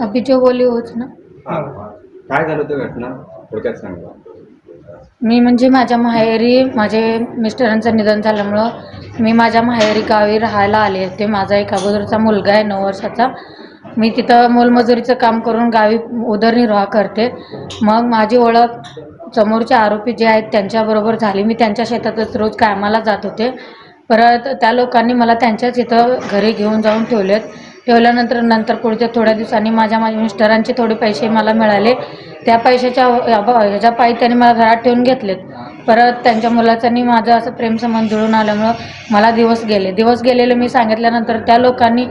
अभी जो बोली होच ना हा. काय झालं होतं घटना? थोडक्यात सांगा. मी म्हणजे माझ्या माहेरी माझे मिस्टरांचं निधन झाल्यामुळं मी माझ्या माहेरी गावी राहायला आले होते. माझा एक अगोदरचा मुलगा आहे नऊ वर्षाचा. मी तिथं मोलमजुरीचं काम करून गावी उदरनिर्वाह करते. मग माझी ओळख समोरचे आरोपी जे आहेत त्यांच्याबरोबर झाली. मी त्यांच्या शेतातच रोज कामाला जात होते. परत त्या लोकांनी मला त्यांच्याच इथं घरी घेऊन जाऊन ठेवलेत. ठेवल्यानंतर नंतर पुढच्या थोड्या दिवसांनी माझ्या माझ्या मिस्टरांचे थोडे पैसे मला मिळाले. त्या पैशाच्या ह्याच्या पायी त्यांनी मला घरात ठेवून घेतलेत. परत त्यांच्या मुलाचानी माझं असं प्रेमसंबंध जुळून आल्यामुळं मला दिवस गेले. दिवस गेलेले मी सांगितल्यानंतर त्या लोकांनी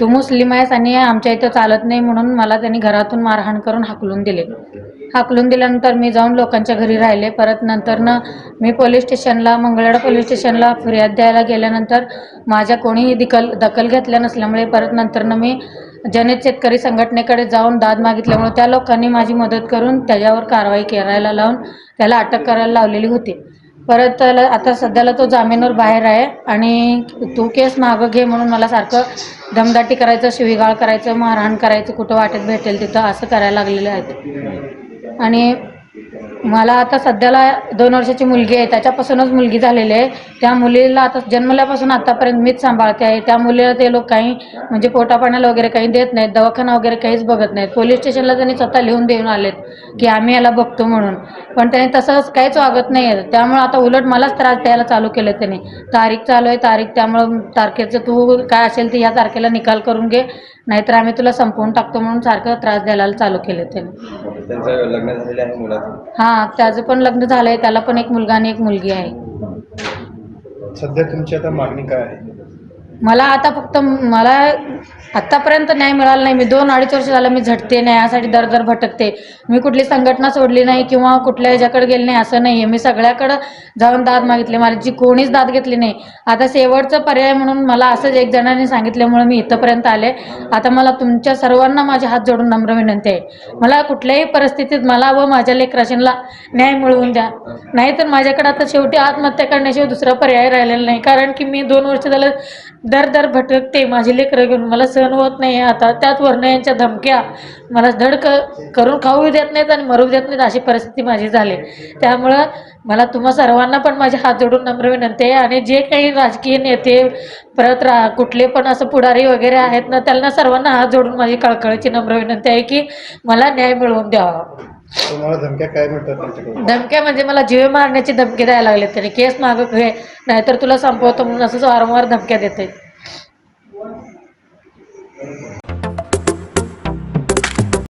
तू मुस्लिम आहेस आणि आमच्या इथं चालत नाही म्हणून मला त्यांनी घरातून मारहाण करून हाकलून दिले. हाकलून दिल्यानंतर मी जाऊन लोकांच्या घरी राहिले. परत नंतरनं मी पोलीस स्टेशनला मंगळवेढा पोलीस स्टेशनला फिर्याद द्यायला गेल्यानंतर माझ्या कोणीही दखल दखल घेतल्या नसल्यामुळे परत नंतरनं मी जनित शेतकरी संघटनेकडे जाऊन दाद मागितल्यामुळे त्या लोकांनी माझी मदत करून त्याच्यावर कारवाई करायला लावून त्याला अटक करायला लावलेली होती. परत आता सध्याला तो जामीनवर बाहेर आहे आणि तू केस मागं घे म्हणून मला सारखं दमदाटी करायचं शिवीगाळ करायचं मारहाण करायचं कुठं वाटेत भेटेल तिथं असं करायला लागलेलं आहे. आणि मला आता सध्याला दोन वर्षाची मुलगी आहे त्याच्यापासूनच मुलगी झालेली आहे. त्या मुलीला आता जन्मल्यापासून आतापर्यंत मीच सांभाळते आहे. त्या मुलीला ते लोक काही म्हणजे पोटापाण्याला वगैरे काही देत नाहीत दवाखाना वगैरे काहीच बघत नाहीत. पोलीस स्टेशनला त्यांनी स्वतः लिहून देऊन आलेत की आम्ही याला बघतो म्हणून. पण त्याने तसंच काहीच वागत नाही आहे. त्यामुळं आता उलट मलाच त्रास द्यायला चालू केलं त्याने. तारीख चालू आहे तारीख त्यामुळं तारखेचं तू काय असेल ते ह्या तारखेला निकाल करून घे. नाहीतर आम्ही तुला संपवून टाकतो म्हणून सारखं त्रास द्यायला चालू केलं त्याने. त्यांचं लग्न झालेलं आहे मुलाचं? हां त्याचं पण लग्न झालंय त्याला पण एक मुलगा आणि एक मुलगी आहे. सध्या तुमची आता मागणी काय आहे? मला आता फक्त मला आत्तापर्यंत न्याय मिळाला नाही. मी दोन अडीच वर्ष झालं मी झटते न्यायासाठी दर दर भटकते. मी कुठली संघटना सोडली नाही किंवा कुठल्या ह्याच्याकडे गेले नाही असं नाही आहे मी सगळ्याकडं जाऊन दाद मागितली. माझी कोणीच दाद घेतली नाही. आता शेवटचा पर्याय म्हणून मला असंच एक जणांनी सांगितल्यामुळे मी इथंपर्यंत आले. आता मला तुमच्या सर्वांना माझे हात जोडून नम्र विनंती आहे. मला कुठल्याही परिस्थितीत मला व माझ्या लेकराशींना न्याय मिळवून द्या. नाहीतर माझ्याकडे आता शेवटी आत्महत्या करण्याशिवाय दुसरा पर्याय राहिलेला नाही. कारण की मी दोन वर्ष झालं दर दर भटकते माझी लेकरं घेऊन. मला सहन होत नाही. आता त्यात वर्ण यांच्या धमक्या मला धड क करून खाऊ देत नाहीत आणि मरू देत नाहीत अशी परिस्थिती माझी झाली. त्यामुळं मला तुम्हा सर्वांना पण माझे हात जोडून नम्र विनंती आहे आणि जे काही राजकीय नेते परत रा कुठले पण असं पुढारी वगैरे आहेत ना त्यांना सर्वांना हात जोडून माझी कळकळीची नम्र विनंती आहे की मला न्याय मिळवून द्यावा. तुम्हाला धमक्या काय मिळतात त्यांच्याकडून? धमक्या म्हणजे मला जीव मारण्याची धमकी द्यायला लागले त्यांनी केस मागं घे नाहीतर तुला संपवतो म्हणून असंच वारंवार धमक्या देते